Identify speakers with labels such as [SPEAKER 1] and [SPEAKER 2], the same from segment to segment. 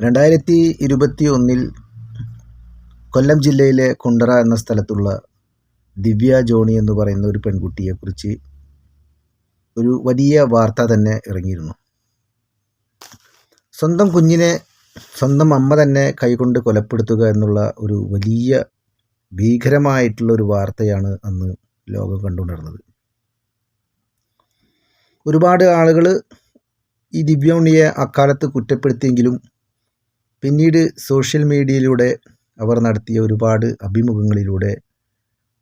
[SPEAKER 1] രണ്ടായിരത്തി ഇരുപത്തി ഒന്നിൽ കൊല്ലം ജില്ലയിലെ കുണ്ടറ എന്ന സ്ഥലത്തുള്ള ദിവ്യ ജോണി എന്ന് പറയുന്ന ഒരു പെൺകുട്ടിയെക്കുറിച്ച് ഒരു വലിയ വാർത്ത തന്നെ ഇറങ്ങിയിരുന്നു. സ്വന്തം കുഞ്ഞിനെ സ്വന്തം അമ്മ തന്നെ കൈകൊണ്ട് കൊലപ്പെടുത്തുക എന്നുള്ള ഒരു വലിയ ഭീകരമായിട്ടുള്ള ഒരു വാർത്തയാണ് അന്ന് ലോകം കണ്ടുകൊണ്ടിരുന്നത് ഒരുപാട് ആളുകൾ ഈ ദിവ്യ ഉണ്ണിയെ അക്കാലത്ത് കുറ്റപ്പെടുത്തിയെങ്കിലും പിന്നീട് സോഷ്യൽ മീഡിയയിലൂടെ അവർ നടത്തിയ ഒരുപാട് അഭിമുഖങ്ങളിലൂടെ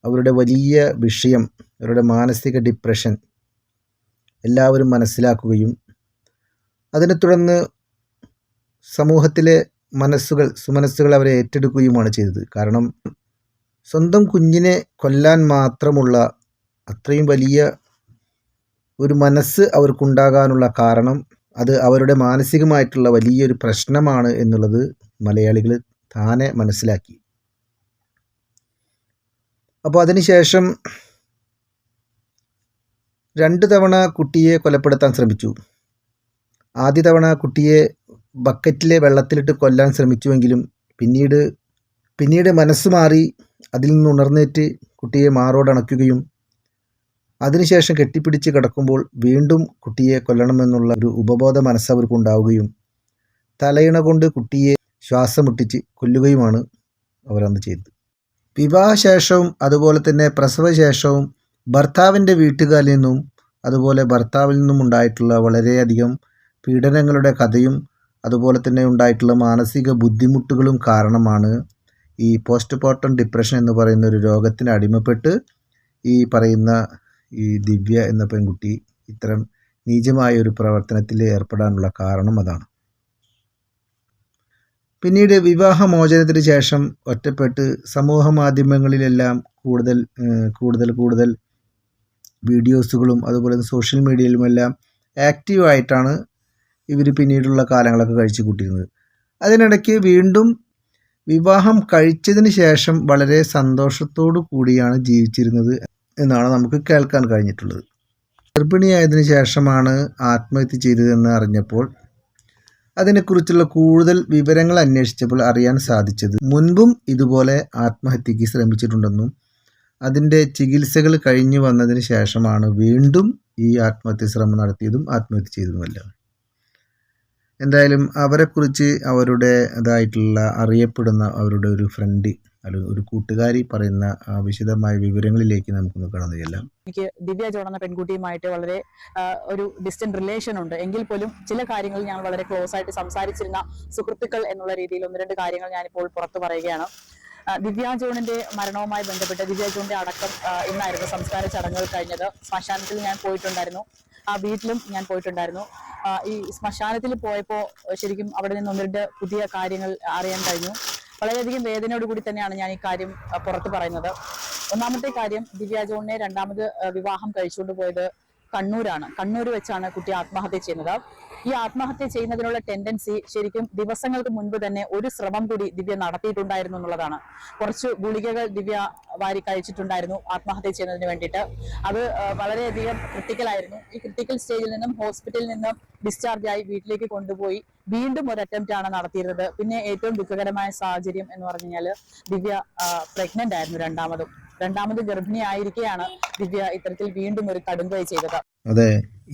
[SPEAKER 1] അവരുടെ വലിയ വിഷയം അവരുടെ മാനസിക ഡിപ്രഷൻ എല്ലാവരും മനസ്സിലാക്കുകയും അതിനെ തുടർന്ന് സമൂഹത്തിലെ മനസ്സുകൾ സുമനസ്സുകൾ അവരെ ഏറ്റെടുക്കുകയുമാണ് ചെയ്തത്. കാരണം സ്വന്തം കുഞ്ഞിനെ കൊല്ലാൻ മാത്രമുള്ള അത്രയും വലിയ ഒരു മനസ്സ് അവർക്കുണ്ടാകാനുള്ള കാരണം അത് അവരുടെ മാനസികമായിട്ടുള്ള വലിയൊരു പ്രശ്നമാണ് എന്നുള്ളത് മലയാളികൾ താനെ മനസ്സിലാക്കി. അപ്പോൾ അതിനുശേഷം രണ്ട് തവണ കുട്ടിയെ കൊലപ്പെടുത്താൻ ശ്രമിച്ചു. ആദ്യ തവണ കുട്ടിയെ ബക്കറ്റിലെ വെള്ളത്തിലിട്ട് കൊല്ലാൻ ശ്രമിച്ചുവെങ്കിലും പിന്നീട് പിന്നീട് മനസ്സ് മാറി അതിൽ നിന്ന് ഉണർന്നേറ്റ് കുട്ടിയെ മാറോടണയ്ക്കുകയും അതിനുശേഷം കെട്ടിപ്പിടിച്ച് കിടക്കുമ്പോൾ വീണ്ടും കുട്ടിയെ കൊല്ലണമെന്നുള്ള ഒരു ഉപബോധ മനസ്സവർക്കുണ്ടാവുകയും തലയിണ കൊണ്ട് കുട്ടിയെ ശ്വാസം മുട്ടിച്ച് കൊല്ലുകയുമാണ് അവരന്ന് ചെയ്തത്. വിവാഹശേഷവും അതുപോലെ തന്നെ പ്രസവശേഷവും ഭർത്താവിന്റെ വീട്ടുകാരിൽ നിന്നും അതുപോലെ ഭർത്താവിൽ നിന്നും ഉണ്ടായിട്ടുള്ള വളരെയധികം പീഡനങ്ങളുടെ കഥയും അതുപോലെ തന്നെ ഉണ്ടായിട്ടുള്ള മാനസിക ബുദ്ധിമുട്ടുകളും കാരണമാണ് ഈ പോസ്റ്റ്മോർട്ടം ഡിപ്രഷൻ എന്ന് പറയുന്ന ഒരു രോഗത്തിന് അടിമപ്പെട്ട് ഈ പറയുന്ന ഈ ദിവ്യ എന്ന പെൺകുട്ടി ഇത്തരം നീചമായ ഒരു പ്രവർത്തനത്തിൽ ഏർപ്പെടാനുള്ള കാരണം അതാണ്. പിന്നീട് വിവാഹമോചനത്തിന് ശേഷം ഒറ്റപ്പെട്ട് സമൂഹ മാധ്യമങ്ങളിലെല്ലാം കൂടുതൽ കൂടുതൽ കൂടുതൽ വീഡിയോസുകളും അതുപോലെ സോഷ്യൽ മീഡിയയിലുമെല്ലാം ആക്റ്റീവായിട്ടാണ് ഇവർ പിന്നീടുള്ള കാലങ്ങളൊക്കെ കഴിച്ചു കൂട്ടിയിരുന്നത് അതിനിടയ്ക്ക് വീണ്ടും വിവാഹം കഴിച്ചതിന് ശേഷം വളരെ സന്തോഷത്തോടു കൂടിയാണ് ജീവിച്ചിരുന്നത്. എന്നാണ് നമുക്ക് കേൾക്കാൻ കഴിഞ്ഞിട്ടുള്ളത്. ഗർഭിണിയായതിനു ശേഷമാണ് ആത്മഹത്യ ചെയ്തതെന്ന് അറിഞ്ഞപ്പോൾ അതിനെക്കുറിച്ചുള്ള കൂടുതൽ വിവരങ്ങൾ അന്വേഷിച്ചപ്പോൾ അറിയാൻ സാധിച്ചത് മുൻപും ഇതുപോലെ ആത്മഹത്യക്ക് ശ്രമിച്ചിട്ടുണ്ടെന്നും അതിന്റെ ചികിത്സകൾ കഴിഞ്ഞു വന്നതിന് ശേഷമാണ് വീണ്ടും ഈ ആത്മഹത്യ ശ്രമം നടത്തിയതും ആത്മഹത്യ ചെയ്തതുമല്ല. എന്തായാലും അവരെക്കുറിച്ച് അവരുടെ ഇതായിട്ടുള്ള അറിയപ്പെടുന്ന അവരുടെ ഒരു ഫ്രണ്ട് അല്ലെങ്കിൽ ഒരു കൂട്ടുകാരി പറയുന്ന വിശദമായ വിവരങ്ങളിലേക്ക് നമുക്കൊന്ന് കടന്നു ചെല്ലാം.
[SPEAKER 2] എനിക്ക് ദിവ്യ ജോൺ എന്ന പെൺകുട്ടിയുമായിട്ട് വളരെ ഒരു ഡിസ്റ്റന്റ് റിലേഷൻ ഉണ്ട്. എങ്കിൽ പോലും ചില കാര്യങ്ങൾ ഞാൻ വളരെ ക്ലോസ് ആയിട്ട് സംസാരിച്ചിരുന്ന സുഹൃത്തുക്കൾ എന്നുള്ള രീതിയിൽ ഒന്ന് രണ്ട് കാര്യങ്ങൾ ഞാനിപ്പോൾ പുറത്തു പറയുകയാണ്. ദിവ്യ ജോണിന്റെ മരണവുമായി ബന്ധപ്പെട്ട് ദിവ്യ ജോണിന്റെ അടക്കം ഇന്നായിരുന്നു സംസ്കാര ചടങ്ങുകൾ കഴിഞ്ഞത്. ശ്മശാനത്തിൽ ഞാൻ പോയിട്ടുണ്ടായിരുന്നു. ആ വീട്ടിലും ഞാൻ പോയിട്ടുണ്ടായിരുന്നു. ഈ ശ്മശാനത്തിൽ പോയപ്പോൾ ശരിക്കും അവിടെ നിന്ന് ഒന്ന് രണ്ട് പുതിയ കാര്യങ്ങൾ അറിയാൻ കഴിഞ്ഞു. വളരെയധികം വേദനയോട് കൂടി തന്നെയാണ് ഞാൻ ഈ കാര്യം പുറത്തു പറയുന്നത്. ഒന്നാമത്തെ കാര്യം ദിവ്യ ജോണിനെ രണ്ടാമത് വിവാഹം കഴിച്ചുകൊണ്ട് പോയത് കണ്ണൂരാണ്. കണ്ണൂർ വെച്ചാണ് കുട്ടി ആത്മഹത്യ ചെയ്യുന്നത്. ഈ ആത്മഹത്യ ചെയ്യുന്നതിനുള്ള ടെൻഡൻസി ശരിക്കും ദിവസങ്ങൾക്ക് മുൻപ് തന്നെ ഒരു ശ്രമം കൂടി ദിവ്യ നടത്തിയിട്ടുണ്ടായിരുന്നു എന്നുള്ളതാണ്. കുറച്ച് ഗുളികകൾ ദിവ്യ വാരി കഴിച്ചിട്ടുണ്ടായിരുന്നു ആത്മഹത്യ ചെയ്യുന്നതിന് വേണ്ടിയിട്ട്. അത് വളരെയധികം ക്രിട്ടിക്കൽ ആയിരുന്നു ഈ ക്രിട്ടിക്കൽ സ്റ്റേജിൽ നിന്നും ഹോസ്പിറ്റലിൽ നിന്നും ഡിസ്ചാർജ് ആയി വീട്ടിലേക്ക് കൊണ്ടുപോയി. വീണ്ടും ഒരു അറ്റംപ്റ്റ് ആണ് നടത്തിയിരുന്നത്. പിന്നെ ഏറ്റവും ദുഃഖകരമായ സാഹചര്യം എന്ന് പറഞ്ഞു കഴിഞ്ഞാൽ ദിവ്യ പ്രഗ്നന്റ് ആയിരുന്നു രണ്ടാമതും. രണ്ടാമത് ഗർഭിണി ആയിരിക്കെയാണ് ദിവ്യ ഇത്തരത്തിൽ വീണ്ടും ഒരു കടുംകൈ ചെയ്തത്.
[SPEAKER 1] അതെ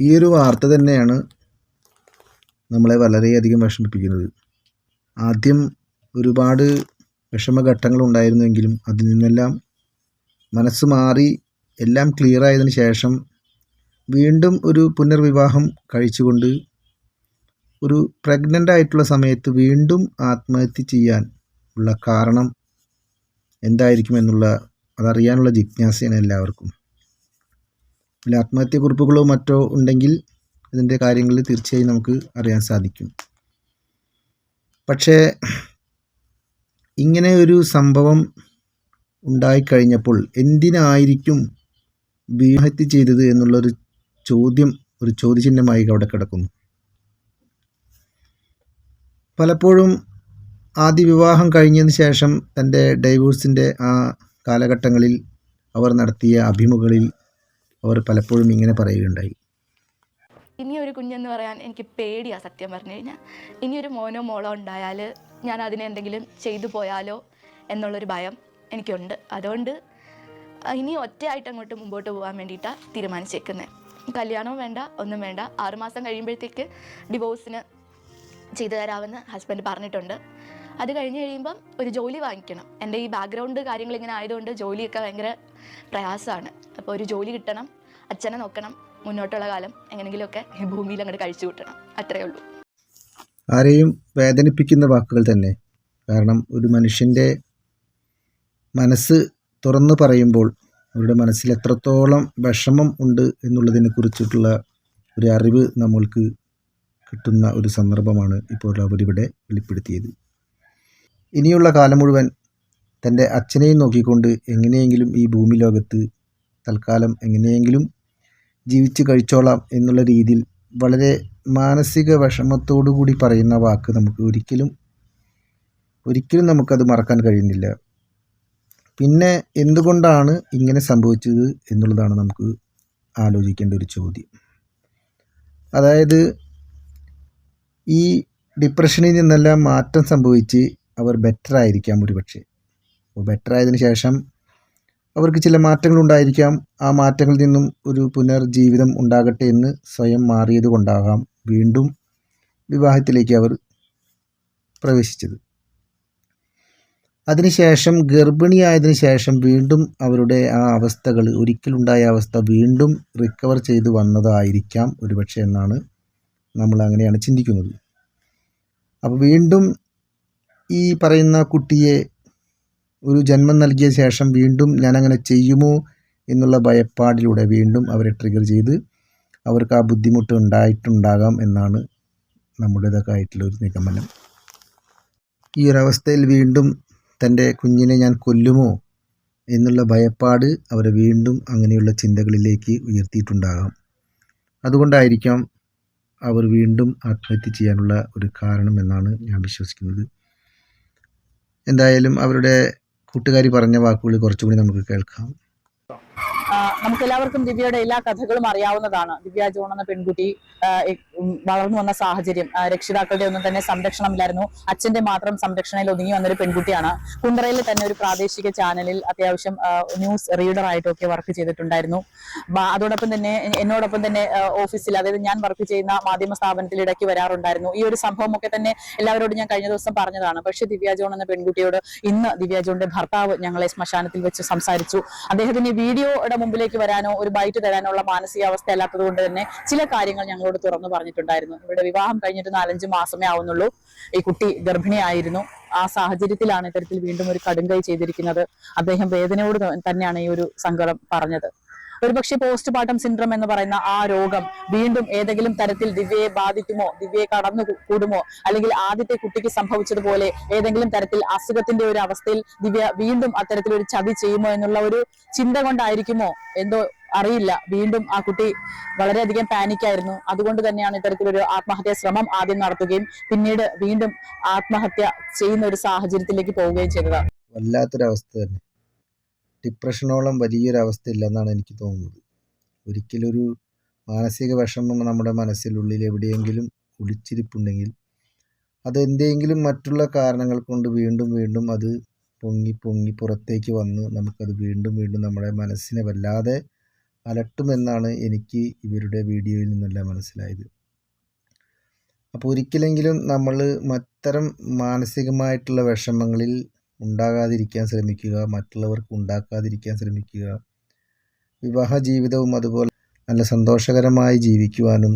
[SPEAKER 1] ഈ ഒരു വാർത്ത തന്നെയാണ് നമ്മളെ വളരെയധികം വിഷമിപ്പിക്കുന്നത്. ആദ്യം ഒരുപാട് വിഷമഘട്ടങ്ങൾ ഉണ്ടായിരുന്നുവെങ്കിലും അതിൽ നിന്നെല്ലാം മനസ്സ് മാറി എല്ലാം ക്ലിയർ ആയതിനു ശേഷം വീണ്ടും ഒരു പുനർവിവാഹം കഴിച്ചുകൊണ്ട് ഒരു പ്രഗ്നന്റ് ആയിട്ടുള്ള സമയത്ത് വീണ്ടും ആത്മഹത്യ ചെയ്യാൻ ഉള്ള കാരണം എന്തായിരിക്കും എന്നുള്ള അതറിയാനുള്ള ജിജ്ഞാസയാണ് എല്ലാവർക്കും. പിന്നെ ആത്മഹത്യ കുറിപ്പുകളോ മറ്റോ ഉണ്ടെങ്കിൽ ഇതിന്റെ കാര്യങ്ങൾ തീർച്ചയായും നമുക്ക് അറിയാൻ സാധിക്കും. പക്ഷേ ഇങ്ങനെ ഒരു സംഭവം ഉണ്ടായിക്കഴിഞ്ഞപ്പോൾ എന്തിനായിരിക്കും ആത്മഹത്യ ചെയ്തത് എന്നുള്ളൊരു ചോദ്യം ഒരു ചോദ്യചിഹ്നമായി അവിടെ കിടക്കുന്നു. പലപ്പോഴും ആദ്യ വിവാഹം കഴിഞ്ഞതിന് ശേഷം തന്റെ ഡൈവോഴ്സിന്റെ ആ കാലഘട്ടങ്ങളിൽ അവർ നടത്തിയ അഭിമുഖങ്ങളിൽ അവർ പലപ്പോഴും ഇങ്ങനെ പറയുകയുണ്ടായി.
[SPEAKER 3] ഇനിയൊരു കുഞ്ഞെന്ന് പറയാൻ എനിക്ക് പേടിയാ സത്യം പറഞ്ഞു കഴിഞ്ഞാൽ. ഇനിയൊരു മോനോ മോളോ ഉണ്ടായാൽ ഞാൻ അതിനെ എന്തെങ്കിലും ചെയ്തു പോയാലോ എന്നുള്ളൊരു ഭയം എനിക്കുണ്ട്. അതുകൊണ്ട് ഇനി ഒറ്റയായിട്ട് അങ്ങോട്ട് മുമ്പോട്ട് പോകാൻ വേണ്ടിയിട്ടാണ് തീരുമാനിച്ചേക്കുന്നത് കല്യാണവും വേണ്ട ഒന്നും വേണ്ട. ആറുമാസം കഴിയുമ്പോഴത്തേക്ക് ഡിവോഴ്സിന് ചെയ്തു തരാമെന്ന് ഹസ്ബൻഡ് പറഞ്ഞിട്ടുണ്ട്. അത് കഴിഞ്ഞ് കഴിയുമ്പം ഒരു ജോലി വാങ്ങിക്കണം. എന്റെ ഈ ബാക്ക്ഗ്രൗണ്ട് കാര്യങ്ങൾ ഇങ്ങനെ ആയതുകൊണ്ട് ജോലിയൊക്കെ ഭയങ്കര പ്രയാസമാണ്. അപ്പോൾ ഒരു ജോലി കിട്ടണം അച്ഛനെ നോക്കണം മുന്നോട്ടുള്ള കാലം എങ്ങനെയെങ്കിലുമൊക്കെ ഭൂമിയിൽ അങ്ങോട്ട് കഴിച്ചു കൂട്ടണം. അത്രയേ ഉള്ളൂ.
[SPEAKER 1] ആരെയും വേദനിപ്പിക്കുന്ന വാക്കുകൾ തന്നെ. കാരണം ഒരു മനുഷ്യന്റെ മനസ്സ് തുറന്നു പറയുമ്പോൾ അവരുടെ മനസ്സിൽ എത്രത്തോളം വിഷമം ഉണ്ട് എന്നുള്ളതിനെ കുറിച്ചിട്ടുള്ള ഒരു അറിവ് നമ്മൾക്ക് കിട്ടുന്ന ഒരു സന്ദർഭമാണ് ഇപ്പോൾ അവരിവിടെ വെളിപ്പെടുത്തിയത്. ഇനിയുള്ള കാലം മുഴുവൻ തന്റെ അച്ഛനെയും നോക്കിക്കൊണ്ട് എങ്ങനെയെങ്കിലും ഈ ഭൂമി ലോകത്ത് തൽക്കാലം എങ്ങനെയെങ്കിലും ജീവിച്ച് കഴിച്ചോളാം എന്നുള്ള രീതിയിൽ വളരെ മാനസിക വിഷമത്തോടു കൂടി പറയുന്ന വാക്ക് നമുക്ക് ഒരിക്കലും ഒരിക്കലും നമുക്കത് മറക്കാൻ കഴിയുന്നില്ല. പിന്നെ എന്തുകൊണ്ടാണ് ഇങ്ങനെ സംഭവിച്ചത് എന്നുള്ളതാണ് നമുക്ക് ആലോചിക്കേണ്ട ഒരു ചോദ്യം. അതായത് ഈ ഡിപ്രഷനിൽ നിന്നെല്ലാം മാറ്റം സംഭവിച്ച് അവർ ബെറ്റർ ആയിരിക്കാം ഒരുപക്ഷെ. അപ്പോൾ ബെറ്റർ ആയതിനു ശേഷം അവർക്ക് ചില മാറ്റങ്ങൾ ഉണ്ടായിരിക്കാം. ആ മാറ്റങ്ങളിൽ നിന്നും ഒരു പുനർജീവിതം ഉണ്ടാകട്ടെ എന്ന് സ്വയം മാറിയത് കൊണ്ടാകാം വീണ്ടും വിവാഹത്തിലേക്ക് അവർ പ്രവേശിച്ചത്. അതിനുശേഷം ഗർഭിണിയായതിനു ശേഷം വീണ്ടും അവരുടെ ആ അവസ്ഥകൾ ഒരിക്കലുണ്ടായ അവസ്ഥ വീണ്ടും റിക്കവർ ചെയ്തു വന്നതായിരിക്കാം ഒരുപക്ഷെ എന്നാണ് നമ്മൾ അങ്ങനെയാണ് ചിന്തിക്കുന്നത്. അപ്പോൾ വീണ്ടും ഈ പറയുന്ന കുട്ടിയെ ഒരു ജന്മം നൽകിയ ശേഷം വീണ്ടും ഞാനങ്ങനെ ചെയ്യുമോ എന്നുള്ള ഭയപ്പാടിലൂടെ വീണ്ടും അവരെ ട്രിഗർ ചെയ്ത് അവർക്ക് ആ ബുദ്ധിമുട്ട് ഉണ്ടായിട്ടുണ്ടാകാം എന്നാണ് നമ്മുടേതൊക്കെ ആയിട്ടുള്ള ഒരു നിഗമനം. ഈ ഒരവസ്ഥയിൽ വീണ്ടും തന്റെ കുഞ്ഞിനെ ഞാൻ കൊല്ലുമോ എന്നുള്ള ഭയപ്പാട് അവരെ വീണ്ടും അങ്ങനെയുള്ള ചിന്തകളിലേക്ക് ഉയർത്തിയിട്ടുണ്ടാകാം. അതുകൊണ്ടായിരിക്കാം അവർ വീണ്ടും ആത്മഹത്യ ചെയ്യാനുള്ള ഒരു കാരണം എന്നാണ് ഞാൻ വിശ്വസിക്കുന്നത്. എന്തായാലും അവരുടെ കൂട്ടുകാരി പറഞ്ഞ വാക്കുകൾ കുറച്ചുകൂടി നമുക്ക് കേൾക്കാം.
[SPEAKER 2] നമുക്ക് എല്ലാവർക്കും ദിവ്യയുടെ എല്ലാ കഥകളും അറിയാവുന്നതാണ്. ദിവ്യ ജോൺ എന്ന പെൺകുട്ടി വളർന്നു വന്ന സാഹചര്യം. രക്ഷിതാക്കളുടെ ഒന്നും തന്നെ സംരക്ഷണമില്ലായിരുന്നു. അച്ഛന്റെ മാത്രം സംരക്ഷണയിൽ ഒതുങ്ങി വന്നൊരു പെൺകുട്ടിയാണ്. കുണ്ടറയിൽ തന്നെ ഒരു പ്രാദേശിക ചാനലിൽ അത്യാവശ്യം ന്യൂസ് റീഡർ ആയിട്ടൊക്കെ വർക്ക് ചെയ്തിട്ടുണ്ടായിരുന്നു. അതോടൊപ്പം തന്നെ എന്നോടൊപ്പം തന്നെ ഓഫീസിൽ അതായത് ഞാൻ വർക്ക് ചെയ്യുന്ന മാധ്യമ സ്ഥാപനത്തിൽ ഇടയ്ക്ക് വരാറുണ്ടായിരുന്നു. ഈ ഒരു സംഭവമൊക്കെ തന്നെ എല്ലാവരോടും ഞാൻ കഴിഞ്ഞ ദിവസം പറഞ്ഞതാണ്. പക്ഷെ ദിവ്യ ജോൺ എന്ന പെൺകുട്ടിയോട് ഇന്ന് ദിവ്യ ജോണിന്റെ ഭർത്താവ് ഞങ്ങളെ ശ്മശാനത്തിൽ വെച്ച് സംസാരിച്ചു. അദ്ദേഹത്തിന്റെ വീഡിയോയുടെ മുമ്പിലേക്ക് വരാനോ ഒരു ബൈറ്റ് തരാനോ ഉള്ള മാനസികാവസ്ഥ അല്ലാത്തത് കൊണ്ട് തന്നെ ചില കാര്യങ്ങൾ ഞങ്ങളോട് തുറന്നു പറഞ്ഞിട്ടുണ്ടായിരുന്നു. ഇവിടെ വിവാഹം കഴിഞ്ഞിട്ട് നാലഞ്ച് മാസമേ ആവുന്നുള്ളൂ. ഈ കുട്ടി ഗർഭിണിയായിരുന്നു. ആ സാഹചര്യത്തിലാണ് ഇത്തരത്തിൽ വീണ്ടും ഒരു കടുങ്കൈ ചെയ്തിരിക്കുന്നത്. അദ്ദേഹം വേദനയോട് തന്നെയാണ് ഈ ഒരു സങ്കടം പറഞ്ഞത്. ഒരുപക്ഷെ പോസ്റ്റ് പാർട്ടം സിൻഡ്രം എന്ന് പറയുന്ന ആ രോഗം വീണ്ടും ഏതെങ്കിലും തരത്തിൽ ദിവ്യയെ ബാധിക്കുമോ? ദിവ്യയെ കടന്നു കൂടുമോ? അല്ലെങ്കിൽ ആദ്യത്തെ കുട്ടിക്ക് സംഭവിച്ചതുപോലെ ഏതെങ്കിലും തരത്തിൽ അസുഖത്തിന്റെ ഒരു അവസ്ഥയിൽ ദിവ്യ വീണ്ടും അത്തരത്തിൽ ഒരു ചതി ചെയ്യുമോ എന്നുള്ള ഒരു ചിന്ത കൊണ്ടായിരിക്കുമോ? എന്തോ അറിയില്ല. വീണ്ടും ആ കുട്ടി വളരെയധികം പാനിക്കായിരുന്നു അതുകൊണ്ട് തന്നെയാണ് ഇത്തരത്തിലൊരു ആത്മഹത്യാ ശ്രമം ആദ്യം നടത്തുകയും പിന്നീട് വീണ്ടും ആത്മഹത്യ ചെയ്യുന്ന ഒരു സാഹചര്യത്തിലേക്ക് പോവുകയും ചെയ്തത്.
[SPEAKER 1] വല്ലാത്തൊരവസ്ഥ തന്നെ. ഡിപ്രഷനോളം വലിയൊരവസ്ഥ ഇല്ലെന്നാണ് എനിക്ക് തോന്നുന്നത്. ഒരിക്കലൊരു മാനസിക വിഷമം നമ്മുടെ മനസ്സിനുള്ളിൽ എവിടെയെങ്കിലും ഒളിച്ചിരിപ്പുണ്ടെങ്കിൽ അത് എന്തെങ്കിലും മറ്റുള്ള കാരണങ്ങൾ കൊണ്ട് വീണ്ടും വീണ്ടും അത് പൊങ്ങി പൊങ്ങി പുറത്തേക്ക് വന്ന് നമുക്കത് വീണ്ടും വീണ്ടും നമ്മുടെ മനസ്സിനെ വല്ലാതെ അലട്ടുമെന്നാണ് എനിക്ക് ഇവരുടെ വീഡിയോയിൽ നിന്നെല്ലാം മനസ്സിലായത്. അപ്പോൾ ഒരിക്കലെങ്കിലും നമ്മൾ മറ്റരം മാനസികമായിട്ടുള്ള വിഷമങ്ങളിൽ ഉണ്ടാകാതിരിക്കാൻ ശ്രമിക്കുക മറ്റുള്ളവർക്ക് ഉണ്ടാക്കാതിരിക്കാൻ ശ്രമിക്കുക. വിവാഹ ജീവിതവും അതുപോലെ നല്ല സന്തോഷകരമായി ജീവിക്കുവാനും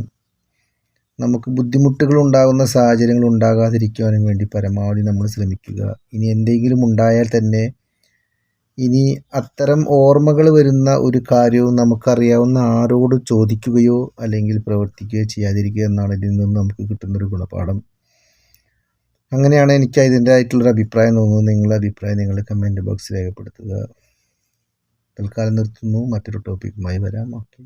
[SPEAKER 1] നമുക്ക് ബുദ്ധിമുട്ടുകൾ ഉണ്ടാകുന്ന സാഹചര്യങ്ങൾ ഉണ്ടാകാതിരിക്കുവാനും വേണ്ടി പരമാവധി നമ്മൾ ശ്രമിക്കുക. ഇനി എന്തെങ്കിലും ഉണ്ടായാൽ തന്നെ ഇനി അത്തരം ഓർമ്മകൾ വരുന്ന ഒരു കാര്യവും നമുക്കറിയാവുന്ന ആരോട് ചോദിക്കുകയോ അല്ലെങ്കിൽ പ്രവർത്തിക്കുകയോ ചെയ്യാതിരിക്കുക എന്നാണ് ഇതിൽ നിന്ന് നമുക്ക് കിട്ടുന്നൊരു ഗുണപാഠം. അങ്ങനെയാണ് എനിക്ക് ഇതിന്റെ ആയിട്ടുള്ളൊരു അഭിപ്രായം തോന്നുന്നത്. നിങ്ങളുടെ അഭിപ്രായം നിങ്ങൾ കമന്റ് ബോക്സിൽ രേഖപ്പെടുത്തുക. തൽക്കാലം നിർത്തുന്നു. മറ്റൊരു ടോപ്പിക്കുമായി വരാം. ഓക്കെ.